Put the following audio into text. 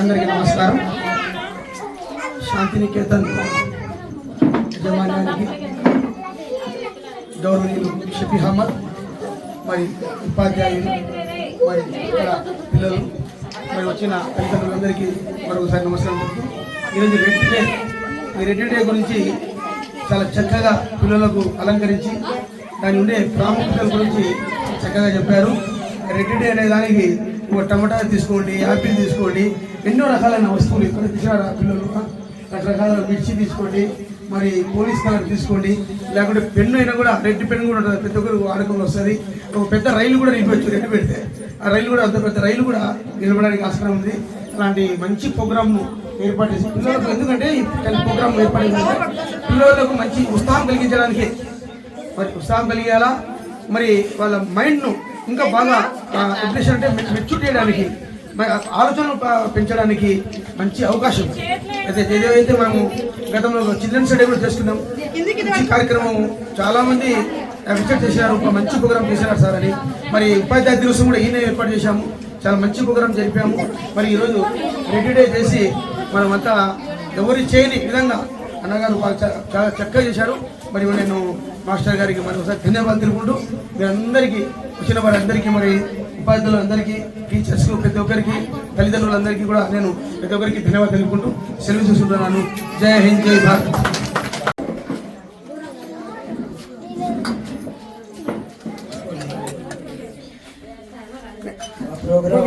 అందరికీ నమస్కారం. శాంతినికేతన్ యజమాన్యానికి గౌరవీయులు షఫీ అహ్మద్ మరి ఉపాధ్యాయులు మరి ఇక్కడ పిల్లలు మరి వచ్చిన తల్లిదండ్రులందరికీ మరొకసారి నమస్కారం ఈరోజు రెడ్ డే. ఈ రెడ్ డే గురించి చాలా చక్కగా పిల్లలకు అలంకరించి దాని ఉండే ప్రాముఖ్యత గురించి చక్కగా చెప్పారు. రెడ్ డే అనే దానికి టమాటా తీసుకోండి యాపిల్ తీసుకోండి ఎన్నో రకాలైన వస్తువులు ఇక్కడ తీసారు ఆ పిల్లలు. రకరకాల మిర్చి తీసుకోండి మరి పోలీస్ కలర్ తీసుకోండి లేకుంటే పెన్ను అయినా కూడా రెడ్ పెన్ కూడా ఉంటుంది ప్రతి ఒక్కరు వాడకంలో వస్తుంది. ఒక పెద్ద రైలు కూడా నిలిపచ్చు రెడ్ పెడితే ఆ రైలు కూడా అంత పెద్ద రైలు కూడా నిలబడడానికి ఆస్కారం ఉంది. అలాంటి మంచి ప్రోగ్రామ్ను ఏర్పాటు చేసి పిల్లలకు ఎందుకంటే ఈ ప్రోగ్రామ్ ఏర్పాటు చేసి పిల్లలకు మంచి ఉత్సాహం కలిగించడానికి మరి ఉత్సాహం కలిగేలా మరి వాళ్ళ మైండ్ను ఇంకా బాగా ఇంప్రెషన్ అంటే మెచ్యూర్ చేయడానికి మరి ఆలోచనలు పెంచడానికి మంచి అవకాశం. అయితే ఏదైతే మనము గతంలో చిల్డ్రన్స్ డే కూడా చేసుకున్నాం మంచి కార్యక్రమం చాలా మంది విజిట్ చేశారు ఒక మంచి ప్రోగ్రామ్ చేశారు సార్ అని. మరి ఉపాధ్యాయ దివసం కూడా ఈయన ఏర్పాటు చేశాము. చాలా మంచి ప్రోగ్రామ్ జరిపాము. మరి ఈరోజు రెడీ డే చేసి మనమంతా ఎవరి చేయని విధంగా అన్నగారు చాలా చక్కగా చేశారు. మరి నేను మాస్టర్ గారికి మరి ఒకసారి ధన్యవాదాలు తెలుపుకుంటూ మీరందరికీ వచ్చిన వారందరికీ మరి ఉపాధ్యాయులందరికీ టీచర్స్ ప్రతి ఒక్కరికి తల్లిదండ్రులందరికీ కూడా నేను ప్రతి ఒక్కరికి ధన్యవాదాలు తెలుపుకుంటూ సెలవు చూసుకుంటున్నాను. జై హింద్ జై భారత్. ప్రోగ్రామ్